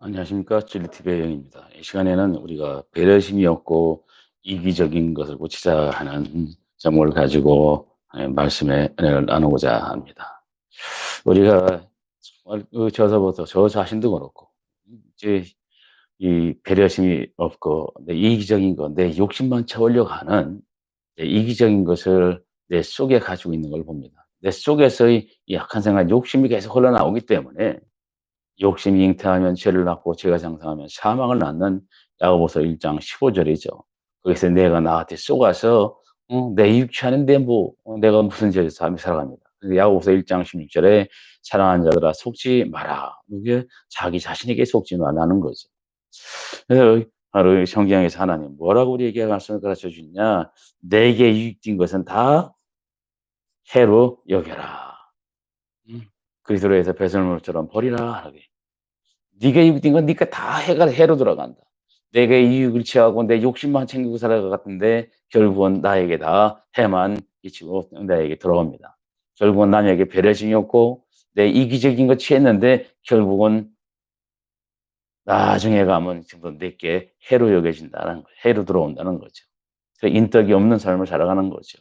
안녕하십니까. 진리TV의 영입니다. 이 시간에는 우리가 배려심이 없고 이기적인 것을 고치자 하는 제목을 가지고 예, 말씀의 은혜를 나누고자 합니다. 우리가 그 저서부터 저 자신도 그렇고 이제 이 배려심이 없고 내 이기적인 것, 내 욕심만 채우려고 하는 내 이기적인 것을 내 속에 가지고 있는 걸 봅니다. 내 속에서의 이 약한 생각, 욕심이 계속 흘러나오기 때문에 욕심이 잉태하면 죄를 낳고 죄가 장성하면 사망을 낳는 야고보서 1장 15절이죠. 거기서 내가 나한테 쏘가서 어, 내 유치하는데 뭐 어, 내가 무슨 죄를 삶이 살아갑니다. 야고보서 1장 16절에 사랑하는 자들아 속지 마라. 이게 자기 자신에게 속지 말라는 거죠. 그래서 바로 성경에서 하나님 뭐라고 우리에게 말씀을 가르쳐 주냐? 내게 유익된 것은 다 해로 여겨라. 음, 그리스도에서 배설물처럼 버리라 하게. 네가 유익된 건 네가 다 해가 해로 들어간다. 내가 이익을 취하고 내 욕심만 챙기고 살아가 같은데 결국은 나에게 다 해만 끼치고 나에게 들어옵니다. 결국은 남에게 배려심이 없고 내 이기적인 거 취했는데 결국은 나중에 가면 전부 내게 해로 여겨진다는 거, 해로 들어온다는 거죠. 인덕이 없는 삶을 살아가는 거죠.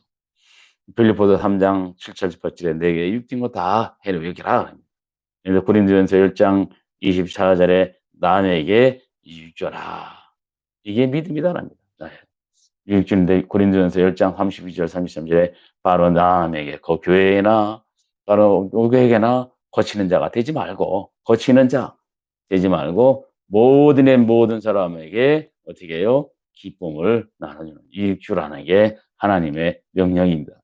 빌리포드 3장 7절 8절에 내게 육진 거다 해로 여기라. 그래서 고린도전서 1장 24절에 남에게 유익줘라. 이게 믿음이다랍니다. 유익주는데 고린도전서 10장 32절 33절에 바로 남에게 그 교회나 바로 교회에게나 거치는 자가 되지 말고 거치는 자 되지 말고 모든 모든 사람에게 어떻게 해요? 기쁨을 나누는 유익주라는 게 하나님의 명령입니다.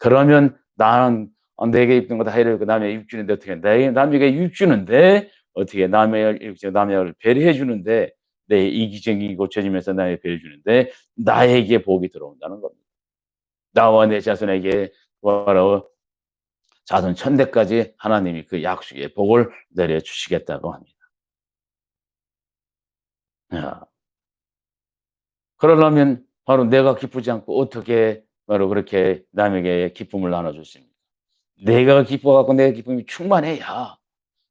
그러면 나는 내게 입는 거다 해를 남의 유익주는데 어떻게 내 남에게 유익주는데 어떻게 남의 남의 배려해 주는데 내 이기적이 고쳐지면서 나의 배려 주는데 나에게 복이 들어온다는 겁니다. 나와 내 자손에게 바로 자손 천대까지 하나님이 그 약속의 복을 내려 주시겠다고 합니다. 야. 그러려면 바로 내가 기쁘지 않고 어떻게 바로 그렇게 남에게 기쁨을 나눠줬습니까? 내가 기뻐갖고 내 기쁨이 충만해야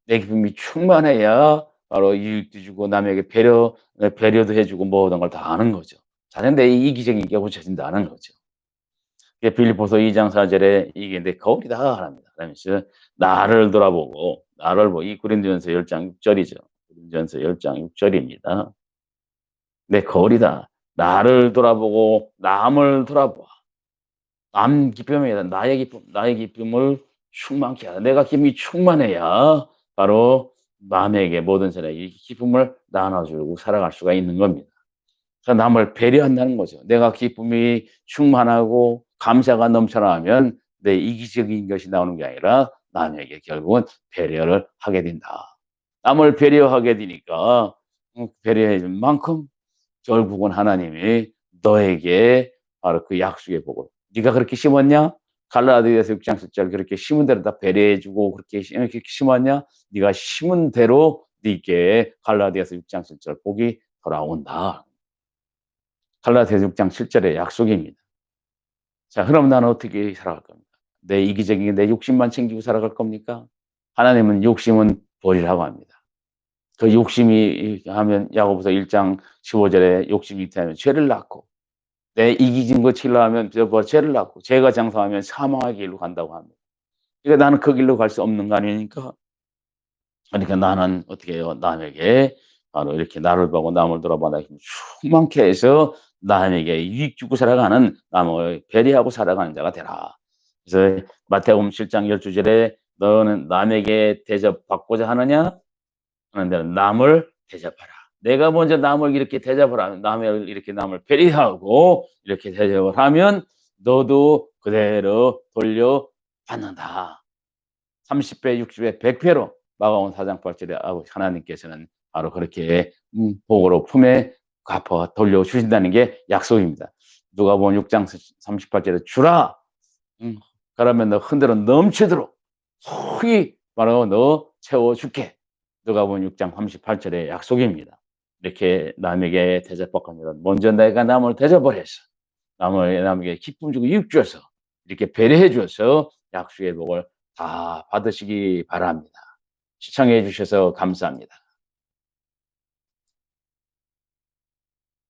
내 기쁨이 충만해야 바로 이익도 주고 남에게 배려 배려도 해주고 모든 걸다 아는 거죠. 자는 내 이기적인 게 고쳐진다는 거죠. 빌리포서 2장 4절에 이게 내 거울이다 합니다. 그러면서 나를 돌아보고 나를 보고 이 고린도전서 10장 6절이죠. 고린도전서 10장 6절입니다. 내 거울이다. 나를 돌아보고 남을 돌아보아. 남 기쁨이다. 나의 기쁨, 나의 기쁨을 충만케 하다. 내가 기쁨이 충만해야 바로 남에게 모든 사람에게 기쁨을 나눠주고 살아갈 수가 있는 겁니다. 그래서 남을 배려한다는 거죠. 내가 기쁨이 충만하고 감사가 넘쳐나면 내 이기적인 것이 나오는 게 아니라 남에게 결국은 배려를 하게 된다. 남을 배려하게 되니까 음, 배려해 줄 만큼 결국은 하나님이 너에게 바로 그 약속의 복을 네가 그렇게 심었냐? 갈라디아서 6장 7절 그렇게 심은 대로 다 배려해주고 그렇게 이렇게 심었냐? 네가 심은 대로 네게 갈라디아서 6장 7절 복이 돌아온다. 갈라디아서 6장 7절의 약속입니다. 자, 그럼 나는 어떻게 살아갈 겁니까? 내 이기적인 내 욕심만 챙기고 살아갈 겁니까? 하나님은 욕심은 버리라고 합니다. 그 욕심이 하면 야고보서 1장 15절에 욕심이 있다면 죄를 낳고 내 이기진 거 치려면 뭐 죄를 낳고 죄가 장사하면 사망의 길로 간다고 합니다. 그러니까 나는 그 길로 갈 수 없는 거 아니니까. 그러니까 나는 어떻게 해요? 남에게 바로 이렇게 나를 보고 남을 돌아봐 나 충만케 해서 남에게 유익 주고 살아가는 남을 배려하고 살아가는 자가 되라. 그래서 마태복음 7장 12절에 너는 남에게 대접받고자 하느냐? 하는데 남을 대접하라. 내가 먼저 남을 이렇게 대접을 하면 남을 이렇게 남을 배려하고 이렇게 대접을 하면 너도 그대로 돌려 받는다. 30배, 60배, 100배로 마가온 사장 8절에 하나님께서는 바로 그렇게 음, 복으로 품에 갚아 돌려주신다는 게 약속입니다. 누가 보면 6장 38절에 주라. 음, 그러면 너 흔들어 넘치도록 소위 바로 너 채워줄게. 누가 보면 6장 38절의 약속입니다. 이렇게 남에게 대접받고 아 먼저 내가 남을 대접을 해서 남을 남에게 기쁨 주고 유익 주어서 이렇게 배려해 주어서 약속의 복을 다 받으시기 바랍니다. 시청해 주셔서 감사합니다.